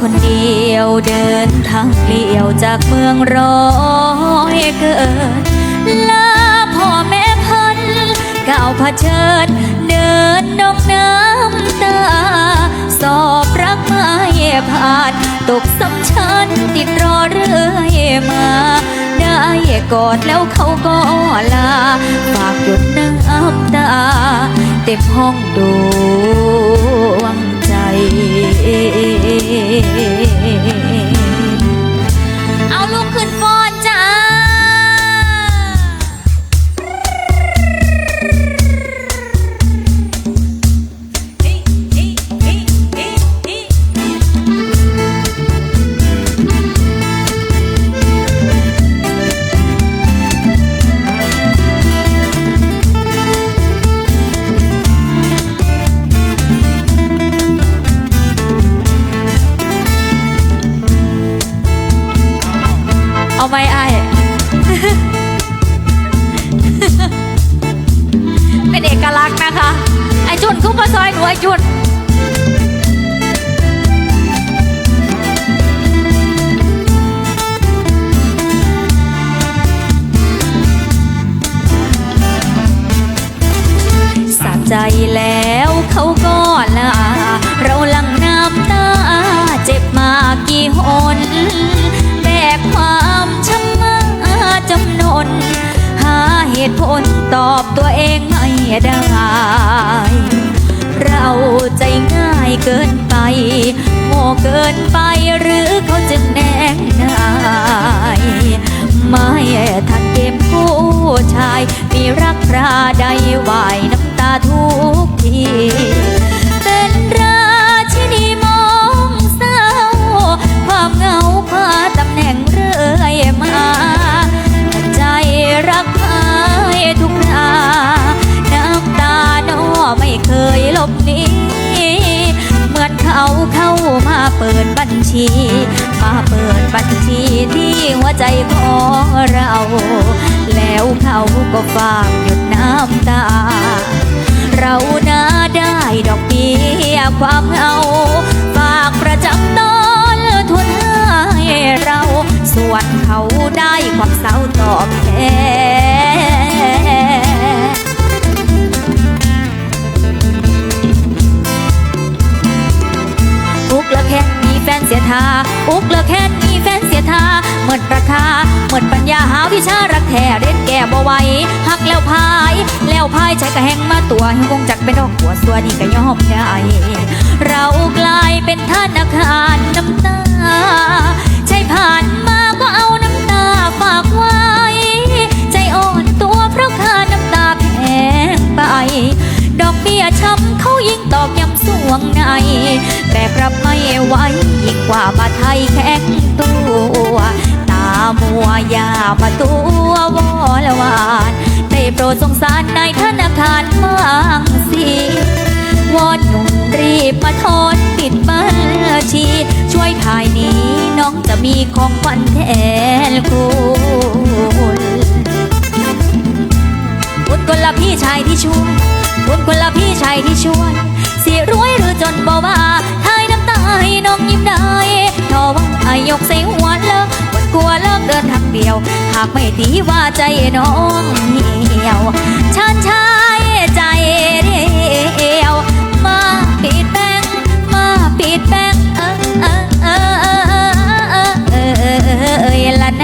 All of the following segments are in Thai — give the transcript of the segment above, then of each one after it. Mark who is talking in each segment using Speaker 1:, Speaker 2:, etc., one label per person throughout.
Speaker 1: คนเดียวเดินทางเปลี่ยวจากเมืองร้อยเกิดลาพ่อแม่พันก้าวเผชิญเดินนองน้ำตา สอบรักไม่ผ่านตกสำชันติดรอเรื่อยมา ได้กอดแล้วเขาก็ลาฝากหยดน้ำตา เต็มห้องดวงใจ 你 เอาไว้ไอ้เป็นเอกลักษณ์นะคะ ไอจุนคุปซอยหนูไอจุน น หาเหตุผลตอบตัวเองไม่ได้ เราใจง่ายเกินไป โง่เกินไปหรือเขาจึงแนงนายไม่ทันเกมผู้ชาย มีรักราใดไหวน้ำตาทุกที บหนีเหมือนเขาเข้ามาเปิดบัญชี มาเปิดบัญชีที่หัวใจของเรา แล้วเขาก็ฝากหยดน้ำตา เราน่าได้ดอกเบี้ยความเอาฝากประจำตอนทุนให้เรา ส่วนเขาได้ความเศร้าตอบ ทาอุกเละแค่นี้แฟนเสียทาหมือนราคาหมือนปัญญาหาวิชารักแท้เล่นแก่บ่ไหวหักแล้วพาย แล้วพายใช้กระแหงมาตัวหงคงจักเป็นดอกหัวสัวนี่ก็ยอมได้เรากลายเป็นธนาคารน้ำตา ใช้ผ่านมาก็เอาน้ำตาฝากไว แบกรับไม่ไหวยิ่งกว่ามาไทยแข็งตัว ตามัวยามาตัววอลวานได้โปรดสงสารนายธนาคารบางสิวอนหนุ่มรีบมาทอนปิดบัญชี ช่วยภายนี้น้องจะมีของขวัญแทนคุณบุญคนละพี่ชายที่ช่วยบุญคนละพี่ชายที่ช่วยสิรวยร จนบ่ว่าทายน้ำตาให้น้องยิ้มได้ทอวังอายกใส่หัวเลิกวันกลัวเลิกเดินทางเดียว หากไม่ตีว่าใจน้องเหี่ยวชันชายใจเดียว มาปิดแป้งมาปิดแป้งเออเออเออเออเออเออเออละนะ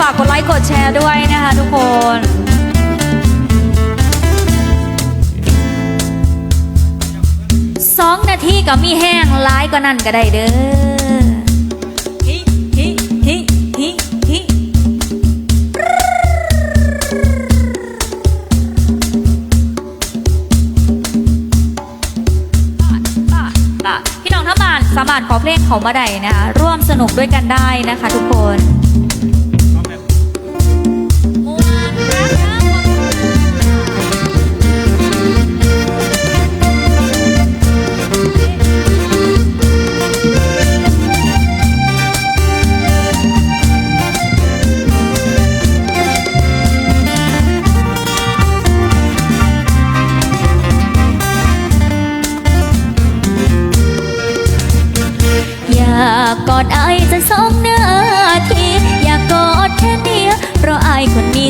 Speaker 1: ฝากกดไลค์กดแชร์ด้วยนะคะทุกคนสองนาทีก็มีแห้งไลค์ก็นั่นก็ได้เด้อฮิฮิฮิฮิฮิพี่น้องทั้งบ้านสามารถขอเพลงเขามาได้นะคะร่วมสนุกด้วยกันได้นะคะทุกคน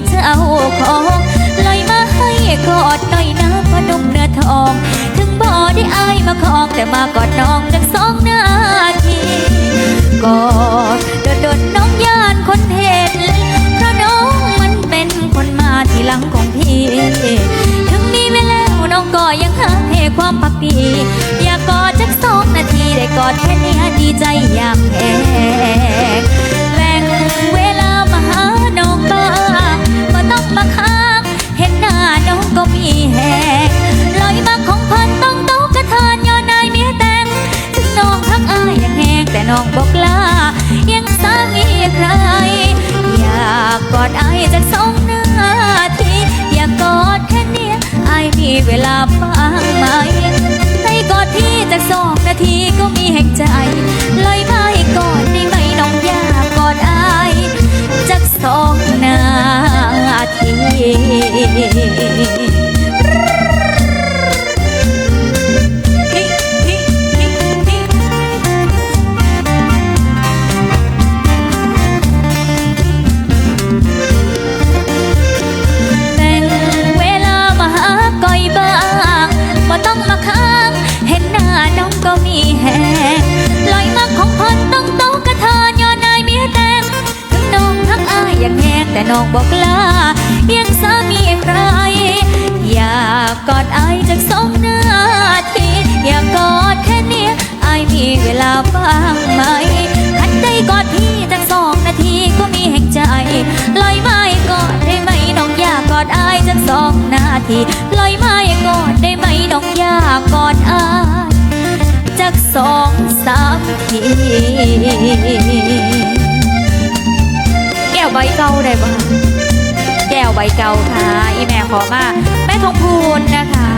Speaker 1: เจ้าของเลยมาให้กอดหน่อยนะพนุ่มเนื้อทอง ถึงบ่ได้ไอายมาคองแต่มากอดน้องจักสองนาทีกอดโดนโดนๆน้องยานคนเห็นเพราะน้องมันเป็นคนมาทีหลังของพี่ถึงมีไปแล้วน้องก็ยังหาให้ความปักปีอยากกอดจักสองนาทีได้กอดแค่นี้ดีใจอย่างแพง อดไอายจากสองนาที อยากกอดแค่เนี้ยไอายมีเวลาบ้างไหมให้กอดที่จากสองนาทีก็มีแห่งใจเลยไม่กอดได้ไหมน้องอยากกอดไอายจากสองนาที ยอย่างแหงแต่น้องบอกลายังสามีใครอยากกอดไอจากสองนาที อยากกอดแค่นี้ยอมีเวลาบ้างไหมคันได้กอดพี่จากสองนาทีก็มีแห่งใจลอยไม้กอดได้ไหมน้องอยากกอดไอจากสองนาทีลอยไม้กอดได้ไหมน้องอยากกอดไอจากสองสามที ใบเก่าได้ปะแก้วใบเก่าค่ะ อีแม่ขอมาแม่ทองพูนนะคะ